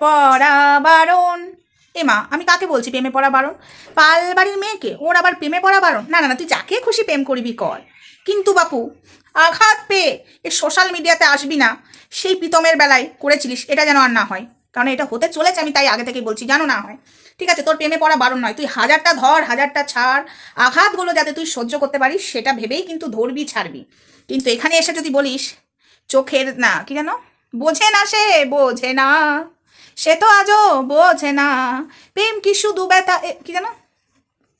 পড়া বারণ এ মা, আমি কাকে বলছি প্রেমে পড়া বারণ পাল বাড়ির মেয়েকে, ওর আবার প্রেমে পড়া বারণ না না না, তুই যাকে খুশি প্রেম করবি কর। কিন্তু বাপু, আঘাত পেয়ে এ সোশ্যাল মিডিয়াতে আসবি না। সেই প্রীতমের বেলায় করেছিলিস, এটা যেন আর না হয়। কারণ এটা হতে চলেছে, আমি তাই আগে থেকে বলছি জানো না হয়। ঠিক আছে, তোর প্রেমে পড়া বারণ নয়, তুই হাজারটা ধর, হাজারটা ছাড়। আঘাতগুলো যাতে তুই সহ্য করতে পারিস, সেটা ভেবেই কিন্তু ধরবি, ছাড়বি। কিন্তু এখানে এসে যদি বলিস, চোখের, না, কি যেন? বোঝে না সে, বোঝে না। সে তো আজও বোঝে না। প্রেম কি শুধু ব্যথা কি যেন?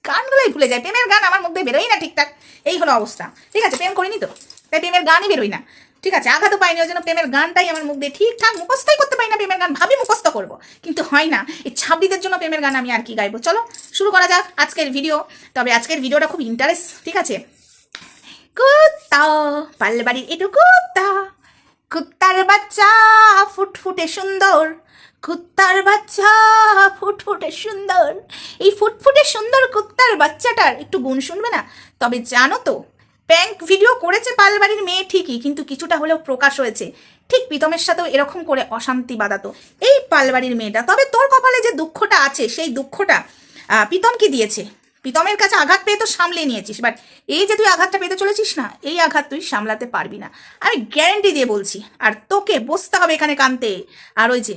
গানগুলোই ভুলে যায়। প্রেমের গান আমার মধ্যে বেরোই না ঠিকঠাক। এই হলো অবস্থা। ঠিক আছে, প্রেম করিনি তো? তাই প্রেমের গানই বেরোই না। ঠিক আছে আঘাতও পাইনি, ওই জন্য প্রেমের গানটাই আমার মুখ দিয়ে ঠিকঠাক মুখস্থই করতে পারি না। প্রেমের গান ভাবি মুখস্থ করব। কিন্তু হয় না। এই ছাব্বিদের জন্য প্রেমের গান আমি আর কি গাইবো? চলো, শুরু করা যাক আজকের ভিডিও তবে আজকের ভিডিওটা খুব ইন্টারেস্ট ঠিক আছে? কুত্তা পাল্লে বাড়ির এটু কুত্তা। কুত্তার বাচ্চা ফুটফুটে সুন্দর। কুত্তার বাচ্চা। ফুটফুটে সুন্দর। এই ফুটফুটে সুন্দর কুত্তার বাচ্চাটার একটু গুণ শুনবে না? তবে জানো তো প্যাঙ্ক ভিডিও করেছে পালবাড়ির মেয়ে ঠিকই, কিন্তু কিছুটা হলেও প্রকাশ হয়েছে। ঠিক প্রীতমের সাথেও এরকম করে অশান্তি বাঁধাতো। এই পালবাড়ির মেয়েটা, তবে তোর কপালে যে দুঃখটা আছে, সেই দুঃখটা প্রীতমকে দিয়েছে? প্রীতমের কাছে আঘাত পেয়ে তো সামলে নিয়েছিস বাট এই যে তুই আঘাতটা পেতে চলেছিস না, এই আঘাত তুই সামলাতে পারবি না। আমি গ্যারেন্টি দিয়ে বলছি, আর তোকে বসতে হবে এখানে কানতে। আর ওই যে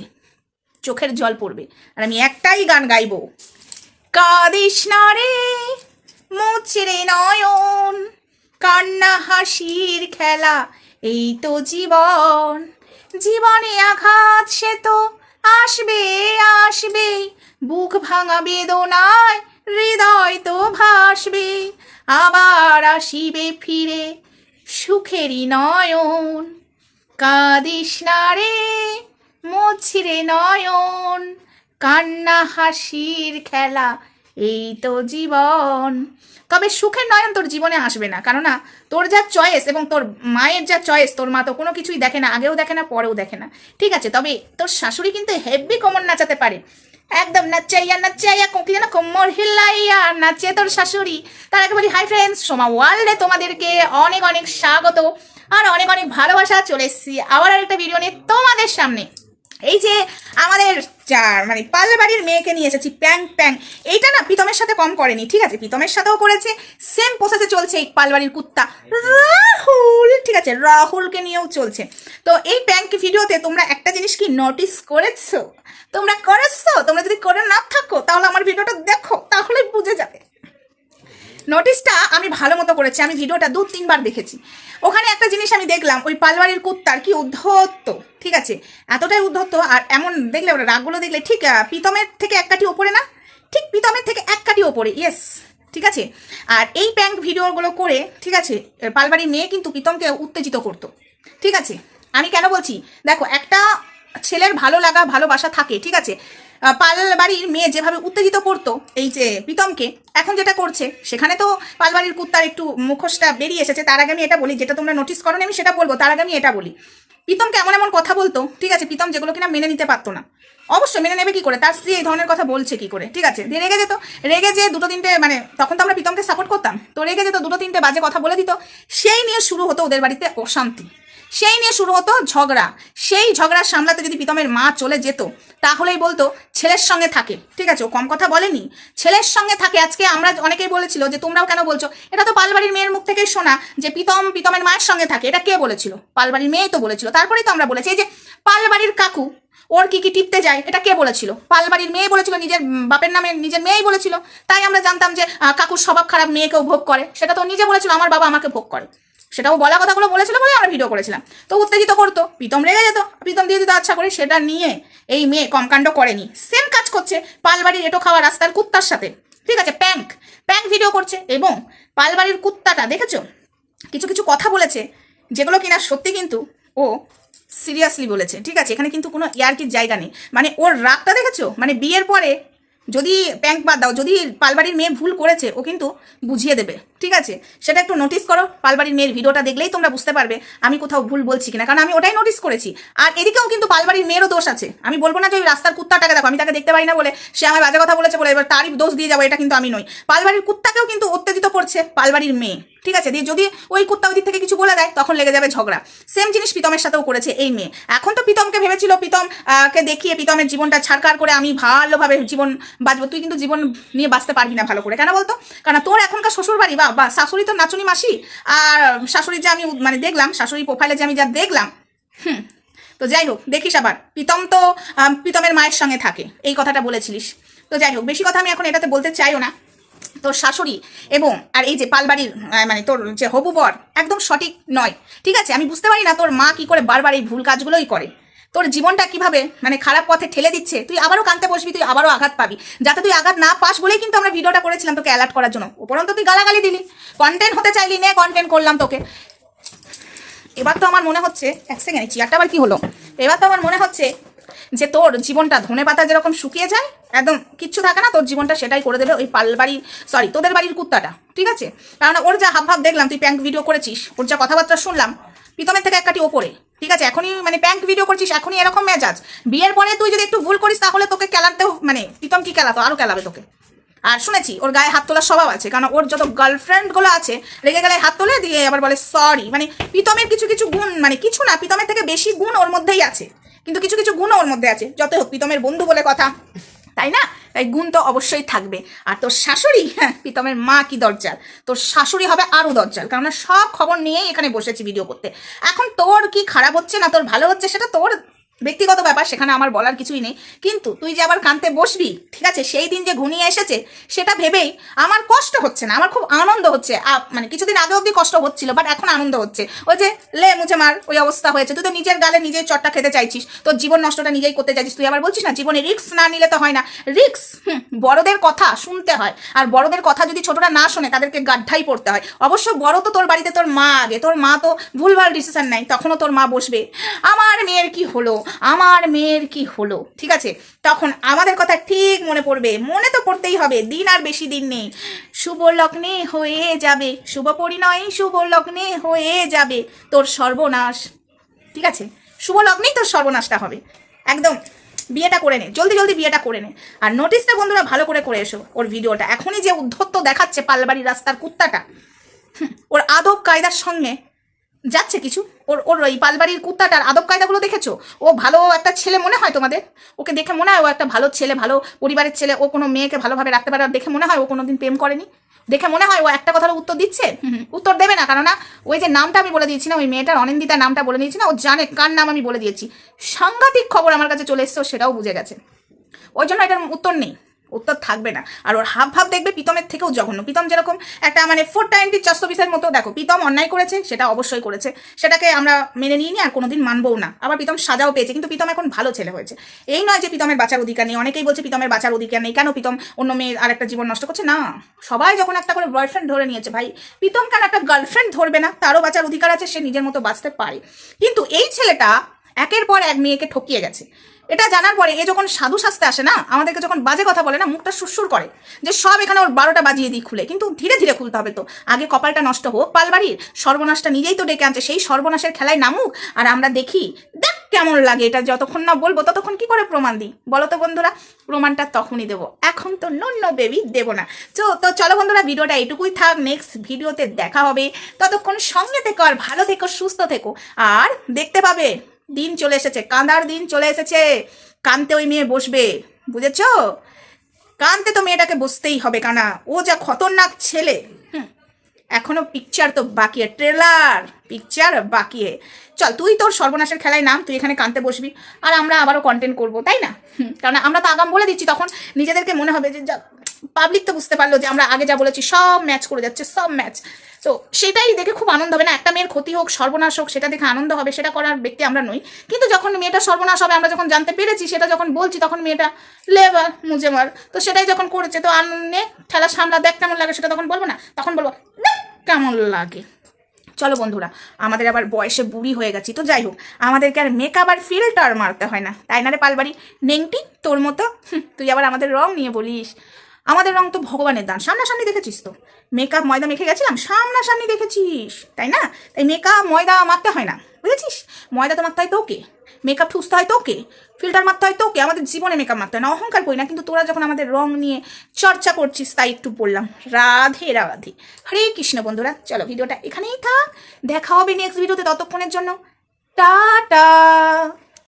চোখের জল পড়বে। আর আমি একটাই গান গাইবো। কাঁদিস না রে মুচড়ে নয়ন, কান্না হাসির খেলা, এই তো জীবন। জীবনে আঘাত সে তো আসবে আসবে। বুক ভাঙা বেদনায় হৃদয় তো ভাসবে। আবার আসিবে ফিরে সুখেরই নয়ন। কাঁদিস না রে মুছরে নয়ন, কান্না হাসির খেলা, এই তো জীবন। তবে সুখের নয়ন তোর জীবনে আসবে না, কেননা তোর যা চয়েস এবং তোর মায়ের যা চয়েস তোর মা তো কোনো কিছুই দেখে না, আগেও দেখে না, পরেও দেখে না। ঠিক আছে, তবে তোর শাশুড়ি কিন্তু হেভি কমন নাচাতে পারে। একদম নাচাইয়া নাচাইয়া কি যেন কোমর হিলাইয়া নাচে তোর শাশুড়ি। তার একেবারে হাই ফ্রেন্ডস সোমা ওয়ার্ল্ডে তোমাদেরকে অনেক অনেক স্বাগত। আর অনেক অনেক ভালোবাসা চলে এসেছি। আবার আরেকটা ভিডিও নিয়ে তোমাদের সামনে। এই যে আমাদের যার মানে পালবাড়ির মেয়েকে নিয়ে এসেছি, প্যাং প্যাং। এইটা না প্রীতমের সাথে কম করেনি, ঠিক আছে? প্রীতমের সাথেও করেছে সেম প্রসেসে চলছে এই পালবাড়ির কুত্তা। রাহুল, ঠিক আছে? রাহুলকে নিয়েও চলছে। তো এই প্যাঙ্ক ভিডিওতে তোমরা একটা জিনিস কি নোটিস করেছ? তোমরা করেছ? তোমরা যদি করে না থাকো, তাহলে আমার ভিডিওটা দেখো তাহলে বুঝে যাবে। নোটিশটা আমি ভালো মতো করেছি, আমি ভিডিওটা দু তিনবার দেখেছি। ওখানে একটা জিনিস আমি দেখলাম, ওই পালবাড়ির কুত্তার কি উদ্ধত্ত। ঠিক আছে, এতটাই উদ্ধত্ত, আর এমন দেখলে ওরা রাগগুলো দেখলে ঠিক প্রীতমের থেকে এক কাঠি ওপরে না? ঠিক প্রীতমের থেকে এক কাঠি ওপরে ইয়েস ঠিক আছে? আর এই প্যাঙ্ক ভিডিওগুলো করে, ঠিক আছে পালবাড়ির মেয়ে কিন্তু প্রীতমকে উত্তেজিত করতো, ঠিক আছে? আমি কেন বলছি? দেখো, একটা ছেলের ভালো লাগা, ভালোবাসা থাকে, ঠিক আছে? পালবাড়ির মেয়ে যেভাবে উত্তেজিত করতো, এই যে প্রীতমকে, এখন যেটা করছে, সেখানে তো পালবাড়ির কুত্তার একটু মুখোশটা বেরিয়ে এসেছে, তার আগে আমি এটা বলি, যেটা তোমরা নোটিস করো আমি সেটা বলব, তার আগে আমি এটা বলি। প্রীতমকে কেমন এমন কথা বলতো, ঠিক আছে, প্রীতম যেগুলো কিনা মেনে নিতে পারতো না। অবশ্য মেনে নেবে কি করে? তার স্ত্রী এই ধরনের কথা বলছে কি করে, ঠিক আছে? রেগে যেত, রেগে যে দুটো তিনটে মানে তখন তো আমরা প্রীতমকে সাপোর্ট করতাম, তো রেগে যেত, দুটো তিনটে বাজে কথা বলে দিত। সেই নিয়ে শুরু হতো ওদের বাড়িতে অশান্তি। সেই নিয়ে শুরু হতো ঝগড়া। সেই ঝগড়া সামলাতে যদি প্রীতমের মা চলে যেত, তাহলেই বলতো ছেলের সঙ্গে থাকে। ঠিক আছে, ও কম কথা বলেনি। ছেলের সঙ্গে থাকে, আজকে আমরা অনেকেই বলেছিল যে তোমরাও কেন বলছো? এটা তো পালবাড়ির মেয়ের মুখ থেকেই শোনা যে প্রীতম, প্রীতমের মায়ের সঙ্গে থাকে, এটা কে বলেছিল? পালবাড়ির মেয়েই তো বলেছিল। তারপরেই তো আমরা বলেছি যে পালবাড়ির কাকু, ওর কি কি টিপতে যায়, এটা কে বলেছিল? পালবাড়ির মেয়ে বলেছিল, নিজের বাপের নামে নিজের মেয়েই বলেছিল। তাই আমরা জানতাম যে কাকুর স্বভাব খারাপ, মেয়েকেও ভোগ করে। সেটা তো নিজে বলেছিল, আমার বাবা আমাকে ভোগ করে। সেটাও বলা কথাগুলো বলেছিল বলে আমরা ভিডিও করেছিলাম। তো উত্তেজিত করতো, প্রীতম রেগে যেত, প্রীতম দিয়ে দিত আচ্ছা করে সেটা নিয়ে এই মেয়ে কমকাণ্ড করেনি। সেম কাজ করছে, পালবাড়ির এটো খাওয়া রাস্তার কুত্তার সাথে। ঠিক আছে, প্যাঙ্ক প্যাঙ্ক ভিডিও করছে এবং পালবাড়ির কুত্তাটা, দেখেছ? কিছু কিছু কথা বলেছে, যেগুলো কিনা সত্যি কিন্তু ও সিরিয়াসলি বলেছে। ঠিক আছে, এখানে কিন্তু কোনো ইয়ার্কির জায়গা নেই। মানে ওর রাগটা দেখেছ? মানে বিয়ের পরে যদি প্যাঙ্ক বাদ দাও, যদি পালবাড়ির মেয়ে ভুল করেছে, ও কিন্তু বুঝিয়ে দেবে। ঠিক আছে? সেটা একটু নোটিস করো। পালবাড়ির মেয়ের ভিডিওটা দেখলেই তোমরা বুঝতে পারবে আমি কোথাও ভুল বলছি কিনা। কারণ আমি ওটাই নোটিস করেছি। আর এদিকেও কিন্তু পালবাড়ির মেয়েরও দোষ আছে। আমি বলব না যে ওই রাস্তার কুত্তাটাকে দেখো, আমি তাকে দেখতে পারি না বলে সে আমার বাজে কথা বলেছে বলে এবার তারই দোষ দিয়ে যাব, এটা কিন্তু আমি নই। পালবাড়ির কুত্তাকেও কিন্তু উত্তেজিত করছে পালবাড়ির মেয়ে। ঠিক আছে? দিয়ে যদি ওই কুত্তা ওই দিক থেকে কিছু বলে দেয়, তখন লেগে যাবে ঝগড়া। সেম জিনিস প্রীতমের সাথেও করেছে এই মেয়ে। এখন তো প্রীতমকে ভেবেছিল, প্রীতম কে দেখিয়ে প্রীতমের জীবনটা ছাড়কার করে আমি ভালোভাবে জীবন বাঁচবো। তুই কিন্তু জীবন নিয়ে বাঁচতে পারবি না ভালো করে। কেন বলতো? কারণ তোর এখনকার শ্বশুর বাড়ি বা বা শাশুড়ি তো নাচুনি মাসি। আর শাশুড়ি যে আমি মানে দেখলাম শাশুড়ি প্রোফাইলে যে আমি যা দেখলাম, হুম, তো যাই হোক, দেখিস আবার। প্রীতম তো প্রীতমের মায়ের সঙ্গে থাকে, এই কথাটা বলেছিলিস। তো যাই হোক, বেশি কথা আমি এখন এটাতে বলতে চাইও না। তোর শাশুড়ি এবং, আর এই যে পালবাড়ির মানে তোর যে হবু বর, একদম সঠিক নয়। ঠিক আছে? আমি বুঝতে পারি না তোর মা কি করে বারবার এই ভুল কাজগুলোই করে। তোর জীবনটা কীভাবে মানে খারাপ পথে ঠেলে দিচ্ছে? তুই আবারও কানতে বসবি, তুই আবারও আঘাত পাবি। যাতে তুই আঘাত না পাস বলেই কিন্তু আমরা ভিডিওটা করেছিলাম তোকে অ্যালার্ট করার জন্য। উপরন্ত তুই গালাগালি দিলি। কন্টেন্ট হতে চাইলি নে কন্টেন্ট করলাম তোকে। এবার তো আমার মনে হচ্ছে, এক সেকেন্ড চেয়ারটা আবার কি হলো? এবার তো আমার মনে হচ্ছে যে তোর জীবনটা ধনে পাতা যেরকম শুকিয়ে যায়, একদম কিচ্ছু থাকে না, তোর জীবনটা সেটাই করে দেবে ওই পাল বাড়ির সরি তোদের বাড়ির কুত্তাটা, ঠিক আছে? কারণ ওর যা হাব ভাব দেখলাম, তুই প্যাঙ্ক ভিডিও করেছিস, ওর যা কথাবার্তা শুনলাম প্রীতমের থেকে একটি ওপরে। ঠিক আছে, এখনই মানে প্যাঙ্ক ভিডিও করছিস, এখনই এরকম মেজাজ। বিয়ের পরে তুই যদি একটু ভুল করিস, তাহলে তোকে কেলাতেও মানে প্রীতম কি কেলাতো? আরও কেলাবে তোকে। আর শুনেছি, ওর গায়ে হাত তোলার স্বভাব আছে, কারণ ওর যত গার্লফ্রেন্ডগুলো আছে, রেগে গেলে হাত তোলে, দিয়ে আবার বলে সরি মানে প্রীতমের কিছু কিছু গুণ মানে কিছু না, প্রীতমের থেকে বেশি গুণ ওর মধ্যেই আছে। কিন্তু কিছু কিছু গুণও ওর মধ্যে আছে যত হোক, প্রীতমের বন্ধু বলে কথা, তাই না? তাই গুণ তো অবশ্যই থাকবে। আর তোর শাশুড়ি হ্যাঁ প্রীতমের মা কি দরজাল? তোর শাশুড়ি হবে আরও দরজাল কারণ সব খবর নিয়েই এখানে বসেছি ভিডিও করতে। এখন তোর কি খারাপ হচ্ছে না তোর ভালো হচ্ছে সেটা তোর ব্যক্তিগত ব্যাপার, সেখানে আমার বলার কিছুই নেই। কিন্তু তুই যে আবার কানতে বসবি, ঠিক আছে, সেই দিন যে ঘনিয়ে এসেছে, সেটা ভেবেই আমার কষ্ট হচ্ছে না, আমার খুব আনন্দ হচ্ছে। মানে কিছুদিন আগে অবধি কষ্ট হচ্ছিল বাট এখন আনন্দ হচ্ছে। ওই যে লে মুছে মার, ওই অবস্থা হয়েছে। তুই তো নিজের গালে নিজের চটটা খেতে চাইছিস, তোর জীবন নষ্টটা নিজেই করতে চাইছিস। তুই আবার বলছিস না, জীবনে রিস্ক না নিলে তো হয় না। রিস্ক বড়দের কথা শুনতে হয়। আর বড়দের কথা যদি ছোটরা না শোনে, তাদেরকে গাড্ডাই পড়তে হয়। অবশ্য বড় তো তোর বাড়িতে তোর মা আগে, তোর মা তো ভুলভাল ডিসিশন নেয়, তখনও তোর মা বসবে। আমার মেয়ের কি হলো? আমার মেয়ের কি হলো? ঠিক আছে? তখন আমাদের কথা ঠিক মনে পড়বে। মনে তো পড়তেই হবে, দিন আর বেশি দিন নেই। শুভ লগ্নে হয়ে যাবে, শুভ পরিণয় শুভ লগ্নে হয়ে যাবে তোর সর্বনাশ। ঠিক আছে? শুভ লগ্নেই তোর সর্বনাশটা হবে। একদম, বিয়েটা করে নে, জলদি জলদি বিয়েটা করে নে। আর নোটিশটা বন্ধুরা ভালো করে করে এসো ওর ভিডিওটা। এখনই যে উদ্ধত্ত দেখাচ্ছে পালবাড়ি রাস্তার কুত্তাটা ওর আদব কায়দার সঙ্গে যাচ্ছে কিছু? ওর ওর এই পালবাড়ির কুত্তাটার আদব কায়দাগুলো দেখেছ? ও ভালো একটা ছেলে মনে হয় তোমাদের? ওকে দেখে মনে হয় ও একটা ভালো ছেলে ভালো পরিবারের ছেলে ও কোনো মেয়েকে ভালোভাবে রাখতে পারে আর দেখে মনে হয় ও কোনো দিন প্রেম করেনি? দেখে মনে হয় ও একটা কথার উত্তর দিচ্ছে? উত্তর দেবে না কারণ না ওই যে নামটা আমি বলে দিয়েছি না ওই মেয়েটার অনিন্দিতা নামটা বলে দিয়েছি না ও জানে কার নাম আমি বলে দিয়েছি। সাংঘাতিক খবর আমার কাছে চলে এসছে সেটাও বুঝে গেছে। ওই জন্য এটার উত্তর নেই। উত্তর থাকবে না। আর ওর হাব ভাব দেখবে পিতমের থেকেও জঘন্য। পিতম যেরকম একটা মানে ফোর টোয়েন্টি চারশো পিসের মতো, দেখো পিতম অন্যায় করেছে, সেটা অবশ্যই করেছে। সেটাকে আমরা মেনে নিয়ে নি আর কোনোদিন মানবও না। আবার পিতম সাজাও পেয়েছে, কিন্তু পিতম এখন ভালো ছেলে হয়েছে। এই নয় যে পিতমের বাঁচার অধিকার নেই, অনেকেই বলছে পিতমের বাঁচার অধিকার নেই। কেন পিতম অন্য মেয়ের আর একটা জীবন নষ্ট করছে? না, সবাই যখন একটা করে বয়ফ্রেন্ড ধরে নিয়েছে, ভাই পিতম কেন একটা গার্লফ্রেন্ড ধরবে না? তারও বাঁচার অধিকার আছে, সে নিজের মতো বাঁচতে পারে। কিন্তু এই ছেলেটা একের পর এক মেয়েকে ঠকিয়ে গেছে। এটা জানার পরে এ যখন সাধু শাস্তে আসে না, আমাদেরকে যখন বাজে কথা বলে না, মুখটা সুরসুর করে যে সব এখানে ওর বারোটা বাজিয়ে দিই খুলে। কিন্তু ধীরে ধীরে খুলতে হবে তো। আগে কপালটা নষ্ট হোক, পালবাড়ির সর্বনাশটা নিজেই তো ডেকে আনছে। সেই সর্বনাশের খেলায় নামুক আর আমরা দেখি, দেখ কেমন লাগে। এটা যতক্ষণ না বলব, ততক্ষণ কি করে প্রমাণ দিই? বলো তো বন্ধুরা, প্রমাণটা তখনই দেবো। এখন তো নন্য বেবি দেবো না। তো তো চলো বন্ধুরা, ভিডিওটা এটুকুই থাক। নেক্সট ভিডিওতে দেখা হবে। ততক্ষণ সঙ্গে থেকো আর ভালো থেকো, সুস্থ থেকো। আর দেখতে পাবে। দিন চলে এসেছে, কাঁদার দিন চলে এসেছে। কানতে ওই মেয়ে বসবে, বুঝেছ? কানতে তো মেয়েটাকে বসতেই হবে, কানা। ও যা খতরনাক ছেলে। এখনও পিকচার তো বাকি ট্রেলার পিকচার বাকি। চল, তুই তোর সর্বনাশের খেলায় নাম, তুই এখানে কানতে বসবি। আর আমরা আবারও কন্টেন্ট করব, তাই না? কারণ আমরা তো আগাম বলে দিচ্ছি, তখন নিজেদেরকে মনে হবে যে পাবলিক তো বুঝতে পারল যে, আমরা আগে যা বলেছি, সব ম্যাচ করে যাচ্ছে, সব ম্যাচ তো সেটাই দেখে খুব আনন্দ হবে না। একটা মেয়ের ক্ষতি হোক, সর্বনাশ হোক, সেটা দেখে আনন্দ হবে, সেটা করার ব্যক্তি আমরা নই। কিন্তু যখন মেয়েটা সর্বনাশ হবে, আমরা যখন জানতে পেরেছি, সেটা যখন বলছি, তখন মেয়েটা লেবার মুজে মার তো সেটাই যখন করেছে, তো আনন্দে ঠেলা সামলা, দেখ কেমন লাগে, সেটা তখন বলব না। তখন বলব, "দেখ কেমন লাগে। চলো বন্ধুরা, আমাদের আবার বয়সে বুড়ি হয়ে গেছি, তো যাই হোক, আমাদেরকে আর মেকআপ আর ফিল্টার মারতে হয় না। তাই না রে পালবাড়ি? নেংটি, তোর মতো? তুই আবার আমাদের রং নিয়ে বলিস। আমাদের রং তো ভগবানের দান। সামনাসামনি দেখেছিস তো? মেকআপ ময়দা মেখে গেছিলাম, সামনাসামনি দেখেছিস, তাই না? তাই মেকআপ ময়দা মাখতে হয় না, বুঝেছিস? ময়দা তো মাখতে হয় তোকে মেকআপ ঠুসতে হয় তোকে ফিল্টার মারতে হয় তোকে, আমাদের জীবনে মেকআপ মারতে হয় না, অহংকার করি না, কিন্তু তোরা যখন আমাদের রং নিয়ে চর্চা করছিস, তাই একটু বললাম। রাধে রাধে। হরে কৃষ্ণ বন্ধুরা, চলো ভিডিওটা এখানেই থাক, দেখা হবে নেক্সট ভিডিওতে ততক্ষণের জন্য। টাটা!